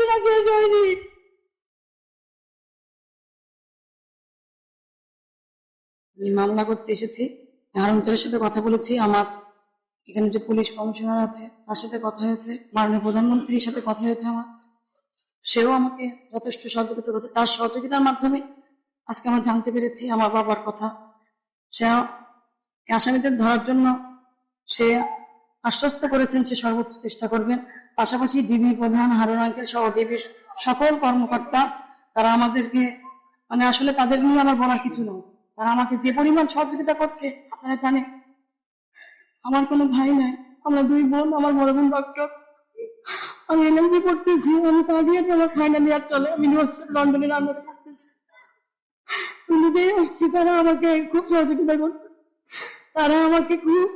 পড়াশোনা শেষ হয়নি মামলা করতে এসেছি। হারমচারের সাথে কথা বলেছি। আমার এখানে যে পুলিশ কমিশনার আছে, তার সাথে কথা হয়েছে। মাননীয় প্রধানমন্ত্রীর সাথে কথা হয়েছে আমার। সেও আমাকে যথেষ্ট সহযোগিতা করছে। তার সহযোগিতার মাধ্যমে আজকে আমরা জানতে পেরেছি আমার বাবার কথা। সে আসামিদের ধরার জন্য সে আশ্বস্ত করেছেন, সে সর্বোচ্চ চেষ্টা করবেন। পাশাপাশি ডিবি প্রধান হারুন আঙ্কেল সহ ডিবির সকল কর্মকর্তা, তারা আমাদেরকে মানে আসলে তাদের নিয়ে আমার বলার কিছু নয় তারা আমাকে যে পরিমাণ সহযোগিতা করছে, আপনারা জানেন। আমার কোনো ভাই নাই, আমরা দুই বোন, আমার বড় বোন ডক্টর আমি এলএমবি পড়তেছি, আমি কাঁদিয়ে আমার ফাইনাল ইয়ার চলে, আমি ইউনিভার্সিটি লন্ডনের আন্ডারে আমি নিজেই আসছি, তারা আমাকে খুব সহযোগিতা করছে। তারা আমাকে খুব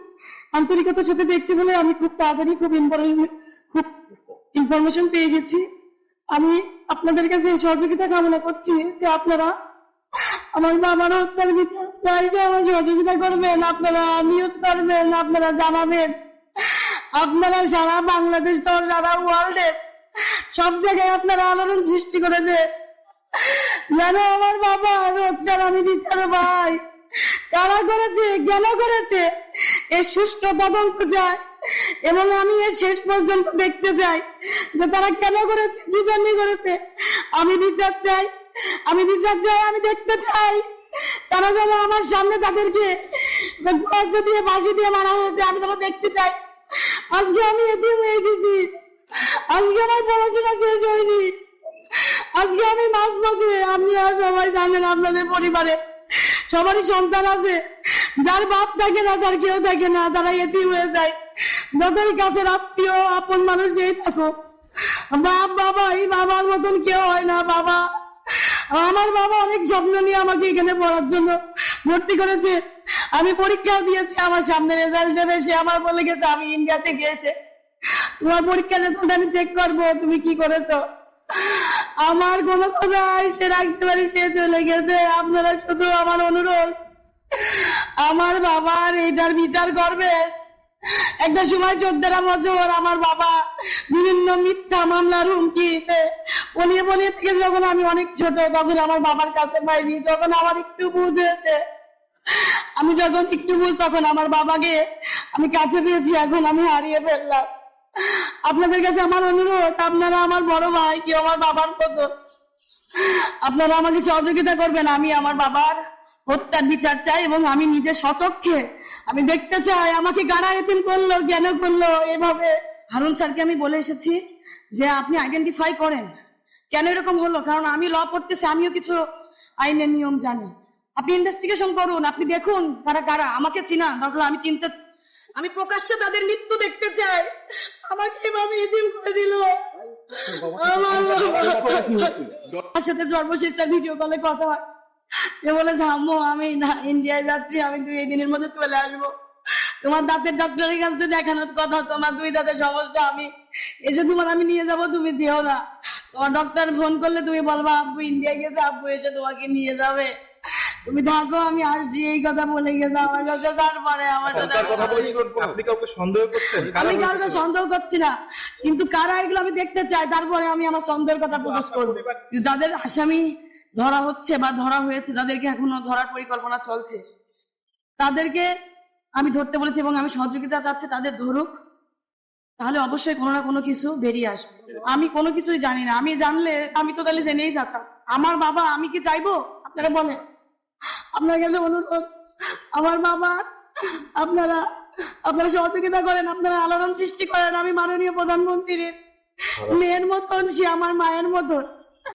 আন্তরিকতার সাথে দেখছে বলে আমি খুব তাড়াতাড়ি, খুব ইনফরমেশন খুব ইনফরমেশন পেয়ে গেছি। আমি আপনাদের কাছে সহযোগিতা কামনা করছি যে আপনারা আমার বাবার হত্যার বিচার চাই, যে আমার সহযোগিতা করবেন, আপনারা নিউজ করবেন, আপনারা জানাবেন। আপনারা সারা বাংলাদেশ সারা ওয়ার্ল্ডের সব জায়গায় আপনারা আলোড়ন সৃষ্টি করে দেন যেন আমার বাবা হত্যার আমি বিচার ভাই কারা করেছে, কেন করেছে? এর সুষ্ঠু তদন্ত চাই। এবং আমি এর শেষ পর্যন্ত দেখতে চাই যে তারা কেন করেছে, কি জন্য করেছে। আমি বিচার চাই, আমি বিচার চাই, আমি দেখতে চাই। তারা যেন আমার সামনে তাদেরকে দিয়ে বাসি দিয়ে মারা হয়েছে, আমি তারা দেখতে চাই। আজকে আমি এদিন হয়ে গেছি। আজকে আমার পড়াশোনা শেষ হয়নি। আজকে আমি মাছ মাঝে আপনি সবাই জানেন আপনাদের পরিবারে। সবারই সন্তান আছে। যার বাপ থাকে না, তার কেউ থাকে না তারা এটি হয়ে যায়। যাদের কাছে আত্মীয়, আপন মানুষ এই থাকো বাপ, বাবা, এই বাবার মতন কেউ হয় না, বাবা। আমার বাবা অনেক যত্ন নিয়ে আমাকে এখানে পড়ার জন্য ভর্তি করেছে। আমি পরীক্ষাও দিয়েছি, আমার সামনে রেজাল্ট দেবে, সে আমার বলে গেছে, আমি ইন্ডিয়া থেকে এসে তোমার পরীক্ষা রেজাল্ট আমি চেক করব, তুমি কি করেছ? আমার কোনো কথাই সে রাখতে পারি, সে চলে গেছে। আপনারা শুধু আমার অনুরোধ, আমার বাবার এইটার বিচার করবে। একটা সময় চোদ্দরা বছর আমার বাবা বিভিন্ন মিথ্যা মামলার হুমকিতে বলিয়ে বলিয়ে থেকে যখন আমি অনেক ছোট, তখন আমার বাবার কাছে পাইনি, যখন আমার একটু বুঝেছে আমি যখন একটু বুঝ, তখন আমার বাবাকে আমি কাছে পেয়েছি, এখন আমি হারিয়ে ফেললাম। আপনাদের কাছে আমার অনুরোধ, আপনারা আমার বড় ভাই কি আমার বাবার মতো। আপনারা আমাকে সহযোগিতা করবেন, আমি আমার বাবার হত্যার বিচার চাই এবং আমি নিজে সচক্ষে আমি দেখতে চাই আমাকে গাড়া এতিম করল কেন করল এভাবে হারুন স্যারকে আমি বলে এসেছি যে আপনি আইডেন্টিফাই করেন কেন এরকম হলো কারণ আমি ল পড়তেছি আমিও কিছু আইনের নিয়ম জানি আপনি ইনভেস্টিগেশন করুন আপনি দেখুন তারা কারা আমাকে চিনা হলে আমি চিনতে আমি প্রকাশ্যে তাদের মৃত্যু দেখতে চাই আমাকে এভাবে এদিন করে দিল আমার সাথে সর্বশেষ ভিডিও কলে কথা হয় সে বলেছে আম্মু আমি না- ইন্ডিয়ায় যাচ্ছি আমি দুই দিনের মধ্যে চলে আসব। তোমার দাঁতের ডক্টরের কাছ দেখানোর কথা তোমার দুই দাঁতের সমস্যা আমি। এসে তোমার আমি নিয়ে যাব তুমি যেও না। তোমার ডক্টর ফোন করলে তুমি বলবা আব্বু ইন্ডিয়া গেছে আব্বু এসে তোমাকে নিয়ে যাবে। তুমি থাকো আমি আসছি এই কথা বলে গেছে আমার কাছে তারপরে আমার সাথে আপনি কাউকে সন্দেহ করছেন? আমি কাউকে সন্দেহ করছি না। কিন্তু কারা এগুলো আমি দেখতে চাই তারপরে আমি আমার সন্দেহের কথা প্রকাশ করব। যাদের আসামি ধরা হচ্ছে বা ধরা হয়েছে তাদেরকে এখনও ধরার পরিকল্পনা চলছে। তাদেরকে আমি ধরতে বলেছি এবং আমি সহযোগিতা চাচ্ছি তাদের ধরুক তাহলে অবশ্যই কোনো না কোনো কিছু বেরিয়ে আসবে। আমি কোনো কিছুই জানি না। আমি জানলে আমি তো তাহলে জেনেই যেতাম। আমার বাবা আমি কি চাইব? আপনারা বলেন। আপনার কাছে অনুরোধ আমার বাবা আপনারা আপনারা সহযোগিতা করেন আপনারা আলোড়ন সৃষ্টি করেন। আমি মাননীয় প্রধানমন্ত্রীর মেয়ের মতন সে আমার মায়ের মতন।